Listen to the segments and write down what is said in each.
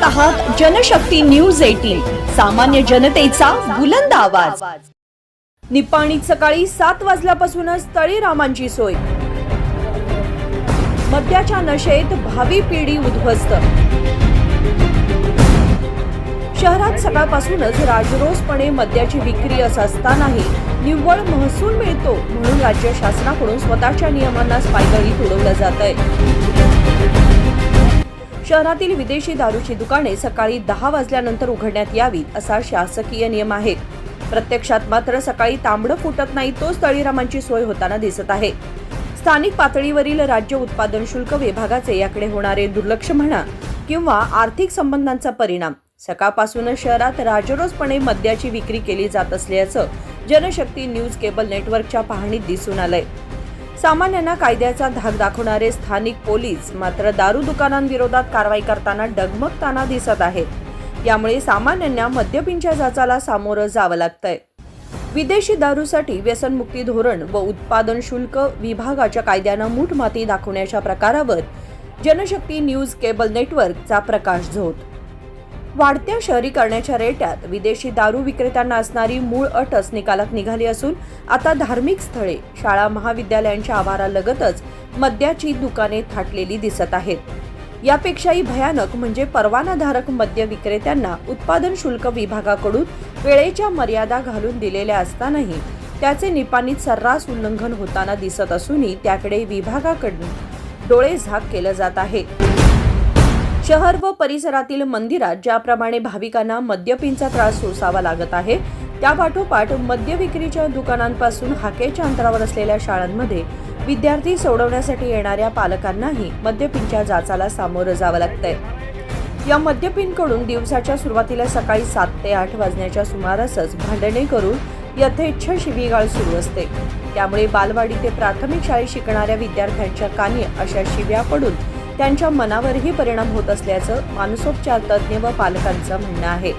पाहत आहात Janshakti news eighteen सामान्य जनतेचा बुलंद आवाज. निपाणीत सकाळी सात वाजल्यापासूनच तळीरामांची सोय. मद्याच्या नशेत भावी पिढी उद्ध्वस्त. शहरात सकाळपासूनच राजरोसपणे मद्याची विक्री असं असतानाही निव्वळ महसूल मिळतो म्हणून राज्य शासनाकडून स्वतःच्या नियमांना पायदळी तुडवलं जात आहे शहरातील विदेशी दारूची दुकाने सकाळी दहा वाजल्यानंतर उघडण्यात यावीत असा शासकीय नियम आहे. प्रत्यक्षात मात्र सकाळी तांबडं फुटत नाही तोच तळीरामांची सोय होताना दिसत आहे. स्थानिक पातळीवरील राज्य उत्पादन शुल्क विभागाचे याकडे होणारे दुर्लक्ष म्हणा किंवा आर्थिक संबंधांचा परिणाम सकाळपासूनच शहरात राजरोसपणे मद्याची विक्री केली जात असल्याचं जनशक्ती न्यूज केबल नेटवर्कच्या पाहणीत दिसून आलंय. सामान्यांना कायद्याचा धाक दाखवणारे स्थानिक पोलीस मात्र दारू दुकानांविरोधात कारवाई करताना डगमगताना दिसत आहेत. यामुळे सामान्यांना मद्यपींच्या जाचाला सामोरं जावं लागतंय. विदेशी दारूसाठी व्यसनमुक्ती धोरण व उत्पादन शुल्क विभागाच्या कायद्यानं मूठ माती दाखवण्याच्या प्रकारावर जनशक्ती न्यूज केबल नेटवर्कचा प्रकाश झोत. वाढत्या शहरीकरणाच्या रेट्यात विदेशी दारू विक्रेत्यांना असणारी मूळ अटच निकालात निघाली असून आता धार्मिक स्थळे शाळा महाविद्यालयांच्या आवारालगतच मद्याची दुकाने थाटलेली दिसत आहेत. यापेक्षाही भयानक म्हणजे परवानाधारक मद्य विक्रेत्यांना उत्पादन शुल्क विभागाकडून वेळेच्या मर्यादा घालून दिलेल्या असतानाही त्याचे निपाणीत सर्रास उल्लंघन होताना दिसत असूनही त्याकडे विभागाकडून डोळे झाक केलं जात आहे. शहर व परिसरातील मंदिरात ज्याप्रमाणे भाविकांना मद्यपींचा त्रास सोसावा लागत आहे त्यापाठोपाठ मद्य विक्रीच्या दुकानांपासून हाकेच्या अंतरावर असलेल्या शाळांमध्ये विद्यार्थी सोडवण्यासाठी येणाऱ्या पालकांनाही मद्यपींच्या जाचाला सामोरं जावं लागतंय. या मद्यपींकडून दिवसाच्या सुरुवातीला सकाळी सात ते आठ वाजण्याच्या सुमारासच भांडणे करून यथेच्छ शिवीगाळ सुरू असते. त्यामुळे बालवाडी ते प्राथमिक शाळेत शिकणाऱ्या विद्यार्थ्यांच्या कानी अशा शिव्या पडून त्यांच्या मनावरही परिणाम होत असल्याचं मानसोपचार तज्ज्ञ व पालकांचं म्हणणं आहे.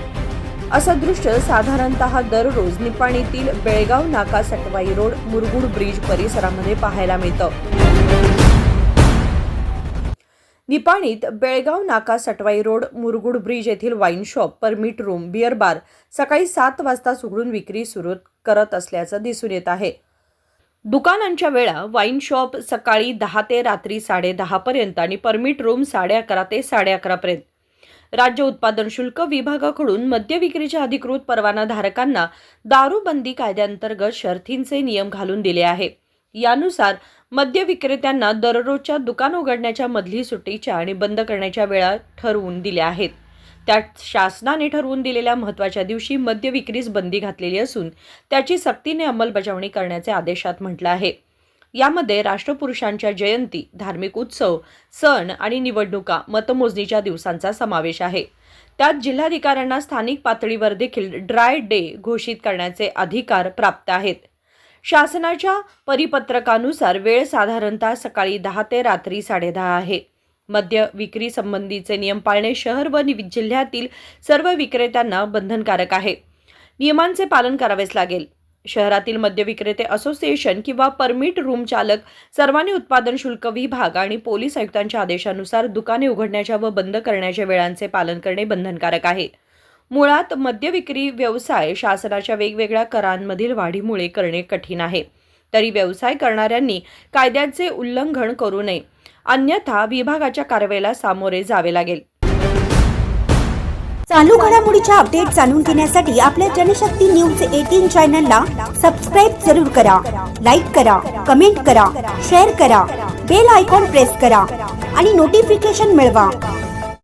असं दृश्य साधारणतः दररोज निपाणीतील बेळगाव नाका सटवाई रोड मुरगुड ब्रिज परिसरामध्ये पाहायला मिळतं. निपाणीत बेळगाव नाका सटवाई रोड मुरगुड ब्रिज येथील wine shop permit room beer bar सकाळी सात वाजता उघडून विक्री सुरू करत असल्याचं दिसून येत आहे. दुकानांच्या वेळा वाईन शॉप सकाळी दहा ते रात्री साडे पर्यंत आणि परमिट रूम साडे अकरा ते साडे अकरापर्यंत राज्य उत्पादन शुल्क विभागाकडून मद्य विक्रीच्या अधिकृत परवानाधारकांना दारूबंदी कायद्याअंतर्गत शर्थींचे नियम घालून दिले आहे. यानुसार मद्य विक्रेत्यांना दररोजच्या दुकान उघडण्याच्या मधली सुट्टीच्या आणि बंद करण्याच्या वेळा ठरवून दिल्या आहेत. त्यात शासनाने ठरवून दिलेल्या महत्त्वाच्या दिवशी मद्य विक्रीस बंदी घातलेली असून त्याची सक्तीने अंमलबजावणी करण्याचे आदेशात म्हटलं आहे. यामध्ये राष्ट्रपुरुषांच्या जयंती धार्मिक उत्सव सण आणि निवडणुका मतमोजणीच्या दिवसांचा समावेश आहे. त्यात जिल्हाधिकाऱ्यांना स्थानिक पातळीवर देखील ड्राय डे घोषित करण्याचे अधिकार प्राप्त आहेत. शासनाच्या परिपत्रकानुसार वेळ साधारणतः सकाळी दहा ते रात्री साडेदहा आहे. मद्य विक्री संबंधीचे नियम पाळणे शहर व नि- जिल्ह्यातील सर्व विक्रेत्यांना बंधनकारक आहे. नियमांचे पालन करावेच लागेल. शहरातील मद्य विक्रेते असोसिएशन किंवा परमिट रूम चालक सर्वांनी उत्पादन शुल्क विभाग आणि पोलीस आयुक्तांच्या आदेशानुसार दुकाने उघडण्याच्या व बंद करण्याच्या वेळांचे पालन करणे बंधनकारक आहे. मुळात मद्य विक्री व्यवसाय शासनाच्या वेगवेगळ्या करांमधील वाढीमुळे करणे कठीण आहे. तरी व्यवसाय करणाऱ्यांनी कायद्याचे उल्लंघन करू नये. अन्यथा विभागाच्या कारवाईला सामोरे जावे लागेल. चालू घडामोडीच्या अपडेट जाणून घेण्यासाठी आपल्या जनशक्ती न्यूज एटीन चॅनलला सबस्क्राईब जरूर करा. लाईक करा कमेंट करा शेअर करा बेल आयकॉन प्रेस करा आणि नोटिफिकेशन मिळवा.